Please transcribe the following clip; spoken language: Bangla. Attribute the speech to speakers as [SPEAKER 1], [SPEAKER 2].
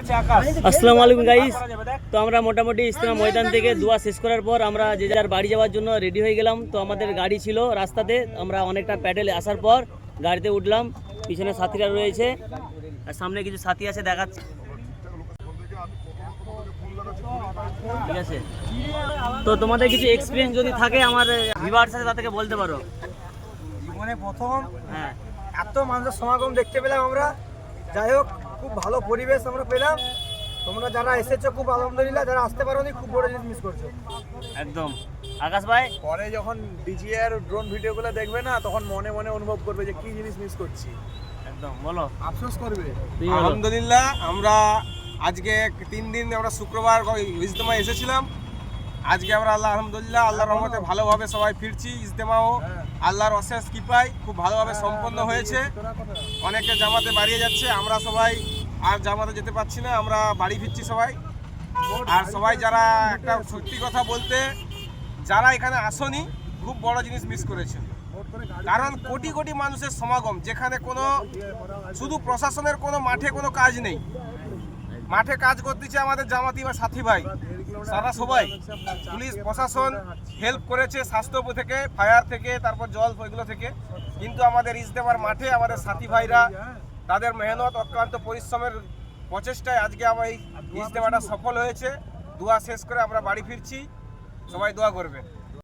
[SPEAKER 1] আসসালামু আলাইকুম গাইস তো আমরা মোটামুটি ইস্তেমা ময়দান থেকে দোয়া শেষ করার পর আমরা যে যার বাড়ি যাওয়ার জন্য রেডি হয়ে গেলাম। তো আমাদের গাড়ি ছিল রাস্তাতে। আমরা অনেকটা প্যাডেলে আসার পর গাড়িতে উঠলাম। পিছনে সাথীরা রয়েছে। আর সামনে কিছু সাথী আছে দেখাচ্ছে। ঠিক আছে। তো তোমাদের কিছু এক্সপিরিয়েন্স যদি থাকে আমার ভিভার্স আছে তাদেরকে বলতে পারো।
[SPEAKER 2] জীবনে প্রথম
[SPEAKER 1] হ্যাঁ।
[SPEAKER 2] এত মানুষের সমাগম দেখতে পেলাম আমরা। যাই হোক খুব ভালো পরিবেশ আমরা পেলাম। তোমরা যারা এসেছ খুব আলহামদুলিল্লাহ যারা আসতে পারো পারোনি খুব বড় জিনিস মিস করছ।
[SPEAKER 1] একদম। আকাশ ভাই?
[SPEAKER 3] পরে যখন ডিজি আর ড্রোন ভিডিওগুলো দেখবে না তখন মনে মনে অনুভব করবে যে কি জিনিস মিস করছি।
[SPEAKER 1] একদম বলো।
[SPEAKER 3] আফসোস করবে।
[SPEAKER 4] আলহামদুলিল্লাহ আমরা আজকে তিন দিন আমরা শুক্রবার ইজতেমা এসেছিলাম। আজকে আমরা আল্লাহ, আলহামদুলিল্লাহ, আল্লাহর রহমতে ভালোভাবে সবাই ফিরছি ইজতেমাও। আল্লাহর অশেষ কৃপায় খুব ভালোভাবে সম্পন্ন হয়েছে। অনেকে জামাতে বাড়িয়ে যাচ্ছে, আমরা সবাই আর জামাতে যেতে পারছি না, আমরা বাড়ি ফিরছি সবাই। আর সবাই যারা একটা সত্যি কথা বলতে, যারা এখানে আসনি, খুব বড় জিনিস মিস করেছে কারণ কোটি কোটি মানুষের সমাগম, যেখানে কোনো, শুধু প্রশাসনের কোনো মাঠে কোনো কাজ নেই। মাঠে কাজ করতেছে আমাদের জামাতি বা সাথী ভাই। সারা সবাই, পুলিশ, প্রশাসন হেল্প করেছে স্বাস্থ্য থেকে ফায়ার থেকে, তারপর জল ওইগুলো থেকে। কিন্তু আমাদের ইজতেমার মাঠে আমাদের সাথী ভাইরা, তাদের মেহনত অক্লান্ত পরিশ্রমের প্রচেষ্টায় আজকে আমার এই ইজতেমাটা সফল হয়েছে। দোয়া শেষ করে আমরা বাড়ি ফিরছি। সবাই দোয়া করবে